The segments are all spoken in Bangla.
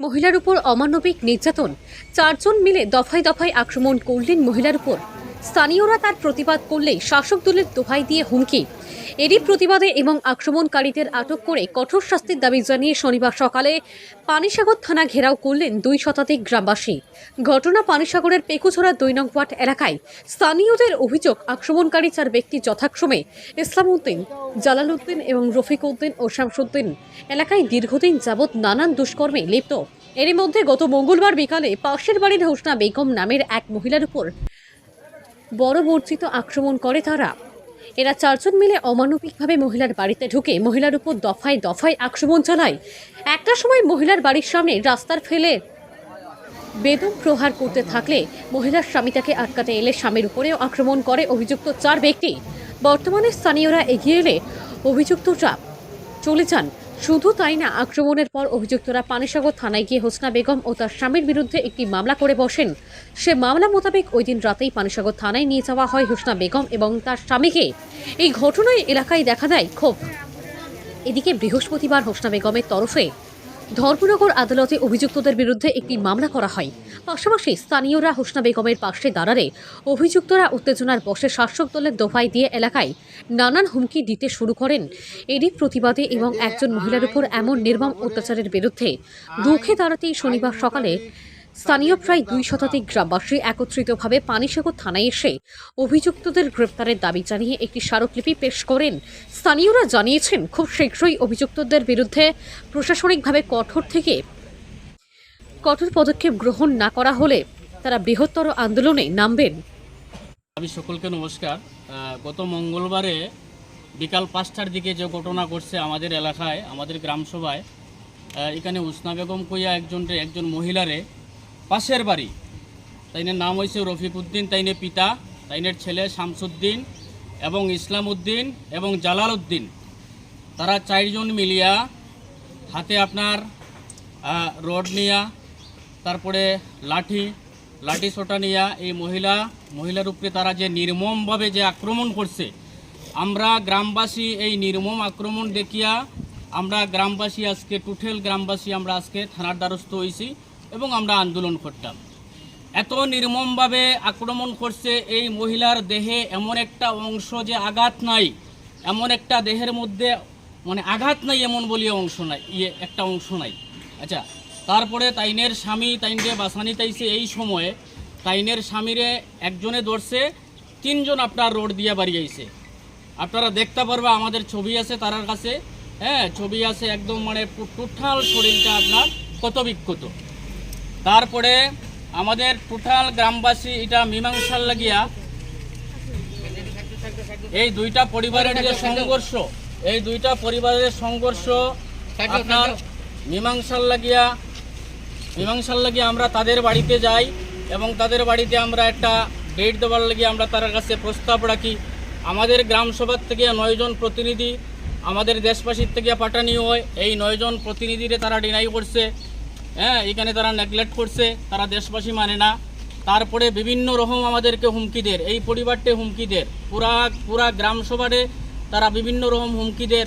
মহিলার উপর অমানবিক নির্যাতন। চারজন মিলে দফায় দফায় আক্রমণ করলেন মহিলার উপর। স্থানীয়রা তার প্রতিবাদ করলেই শাসক দলের দোহাই দিয়ে হুমকি। এরই প্রতিবাদে এবং আক্রমণকারীদের আটক করে কঠোর শাস্তির দাবি জানিয়ে শনিবার সকালে পানিসাগর থানা ঘেরাও করলেন দুই শতাধিক গ্রামবাসী। ঘটনা পানিসাগরের পেকুছড়া দুই ওয়ার্ড এলাকায়। স্থানীয়দের অভিযোগ, আক্রমণকারী চার ব্যক্তি যথাক্রমে ইসলাম উদ্দিন, জালাল উদ্দিন এবং রফিক উদ্দিন ও শামসুদ্দিন এলাকায় দীর্ঘদিন যাবৎ নানান দুষ্কর্মে লিপ্ত। এরই মধ্যে গত মঙ্গলবার বিকালে পাশের বাড়ির হোসনা বেগম নামের এক মহিলার উপর বড় বর্জিত আক্রমণ করে তারা। এরা চারজন মিলে অমানবিকভাবে মহিলার বাড়িতে ঢুকে মহিলার উপর দফায় দফায় আক্রমণ চালায়। একটা সময় মহিলার বাড়ির সামনে রাস্তার ফেলে বেদম প্রহার করতে থাকলে মহিলার স্বামী তাকে আটকাতে এলে স্বামীর উপরেও আক্রমণ করে অভিযুক্ত চার ব্যক্তি। বর্তমানে স্থানীয়রা এগিয়ে এলে অভিযুক্তরা চলে যান। শুধু তাই না, আক্রমণের পর অভিযুক্তরা পানিসাগর থানায় গিয়ে হোসনা বেগম ও তার স্বামীর বিরুদ্ধে একটি মামলা করে বসেন। সে মামলা মোতাবেক ওই দিন রাতেই পানিসাগর থানায় নিয়ে যাওয়া হয় হোসনা বেগম এবং তার স্বামীকে। এই ঘটনায় এলাকায় দেখা দেয় ক্ষোভ। এদিকে বৃহস্পতিবার হোসনা বেগমের তরফে ধর্মনগর আদালতে অভিযুক্তদের বিরুদ্ধে একটি মামলা করা হয়। পাশাপাশি স্থানীয়রা হোসনা বেগমের পাশে দাঁড়ালে অভিযুক্তরা উত্তেজনার বসে শাসক দলের দোফাই দিয়ে এলাকায় নানান হুমকি দিতে শুরু করেন। এরই প্রতিবাদে এবং একজন মহিলার উপর এমন নির্মম অত্যাচারের বিরুদ্ধে দুঃখে দাঁড়াতেই শনিবার সকালে স্থানীয় প্রায় দুই শতাধিক গ্রামবাসী একত্রিতভাবে পানিসাগর থানায় এসে অভিযুক্তদের গ্রেপ্তারের দাবি জানিয়ে একটি স্মারকলিপি পেশ করেন। স্থানীয়রা জানিয়েছেন, খুব শীঘ্রই অভিযুক্তদের বিরুদ্ধে প্রশাসনিকভাবে কঠোর থেকে কঠোর পদক্ষেপ গ্রহণ না করা হলে তারা বৃহত্তর আন্দোলনে নামবেন। আমি সকলকে নমস্কার। গত মঙ্গলবারে বিকাল পাঁচটার দিকে যে ঘটনা ঘটছে আমাদের এলাকায়, আমাদের গ্রাম সভায় এখানে উসনা বেগম কইয়া একজন একজন মহিলারে পাশের বাড়ি। তাইনের নাম হয়েছে রফিক উদ্দিন তাইনের পিতা, তাইনের ছেলে শামসুদ্দিন এবং ইসলাম উদ্দিন এবং জালাল উদ্দিন তারা চারজন মিলিয়া হাতে আপনার রড নিয়া, তারপরে লাঠি লাঠি সোটা নিয়া এই মহিলা, মহিলার উপরে তারা যে নির্মমভাবে যে আক্রমণ করছে, আমরা গ্রামবাসী এই নির্মম আক্রমণ দেখিয়া আমরা গ্রামবাসী আজকে, টুঠেল গ্রামবাসী আমরা আজকে থানার দ্বারস্থ হয়েছি এবং আমরা আন্দোলন করতাম। এত নির্মমভাবে আক্রমণ করছে এই মহিলার দেহে এমন একটা অংশ যে আঘাত নাই, এমন একটা দেহের মধ্যে মানে আঘাত নাই এমন বলিয়ে অংশ নাই ইয়ে একটা অংশ নাই। আচ্ছা তারপরে তাইনের স্বামী, তাইনরে বাসানি তাইছে এই সময়ে, তাইনের স্বামীরে একজনে ধরছে, তিনজন আপনার রোড দিয়া বাড়িয়েছে। আপনারা দেখতে পারবা, আমাদের ছবি আছে তারার কাছে। হ্যাঁ ছবি আছে একদম মানে টোটাল শরীরটা আপনার কত বিক্ষত তারপরে আমাদের টোটাল গ্রামবাসী এটা মীমাংসার লাগিয়া এই দুইটা পরিবারের যে সংঘর্ষ, এই দুইটা পরিবারের সংঘর্ষ আপনার মীমাংসার লাগিয়া মীমাংসার লাগিয়া আমরা তাদের বাড়িতে যাই এবং তাদের বাড়িতে আমরা একটা ডেট দেওয়ার লাগিয়ে আমরা তার কাছে প্রস্তাব রাখি। আমাদের গ্রামসভার থেকে নয়জন প্রতিনিধি, আমাদের দেশবাসীর থেকে পাঠানি হয়। এই নয়জন প্রতিনিধিরে তারা ডিনাই করছে। হ্যাঁ এখানে তারা নেগলেক্ট করছে, তারা দেশবাসী মানে না। তারপরে বিভিন্ন রকম আমাদেরকে হুমকি দের এই পরিবারটি হুমকি দের পুরা পুরা গ্রাম সভারে তারা বিভিন্ন রকম হুমকি দের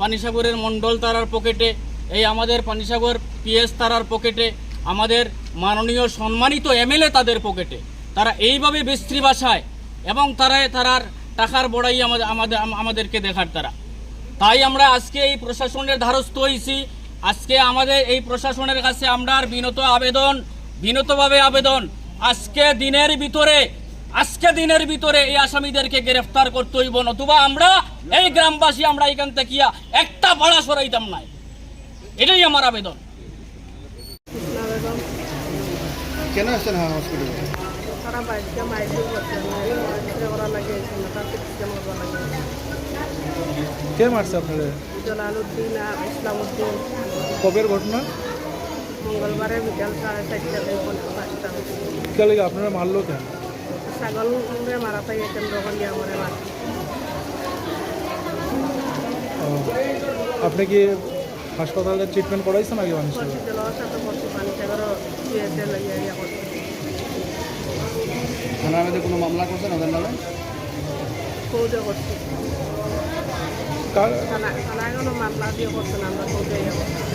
পানিসাগরের মণ্ডল তারার পকেটে, এই আমাদের পানিসাগর, পিএস তারার পকেটে, আমাদের মাননীয় সম্মানিত এমএলএ তাদের পকেটে। তারা এইভাবে বিস্ত্রী ভাষায় এবং তারা, তারার টাকার বড়াই আমাদের আমাদের, আমাদেরকে দেখার তারা। তাই আমরা আজকে এই প্রশাসনের ধারস্থ হয়েছি আজকে আমাদের এই প্রশাসনের কাছে আমরা আর বিনত আবেদন বিনতভাবে আবেদন। আজকে দিনের ভিতরে আজকে দিনের ভিতরে এই আসামিদেরকে গ্রেফতার করতে হইব নতুবা আমরা এই গ্রামবাসী আমরা এখান থেকে একটা ভাড়া সরাইতাম নাই। এটাই আমার আবেদন। কেন আসছেন হ্যাঁ কে মারছে আপনারা জলালউদ্দিন আর ইসলামউদ্দিন। কবের ঘটনা? মঙ্গলবারে বিকাল সাড়ে চারটা থেকে পনেরো পাঁচটা। লাগে আপনারা মারলো কেন? ছাগলরে মারা পাই কেন্দ্র করি আমার আপনি কি হাসপাতালে ট্রিটমেন্ট করাইছেন আগে মানুষ থানার মধ্যে কোনো মামলা করছেন ওদের নামে? করছি। থানায় কোনো মামলা দিয়ে করছে না আমরা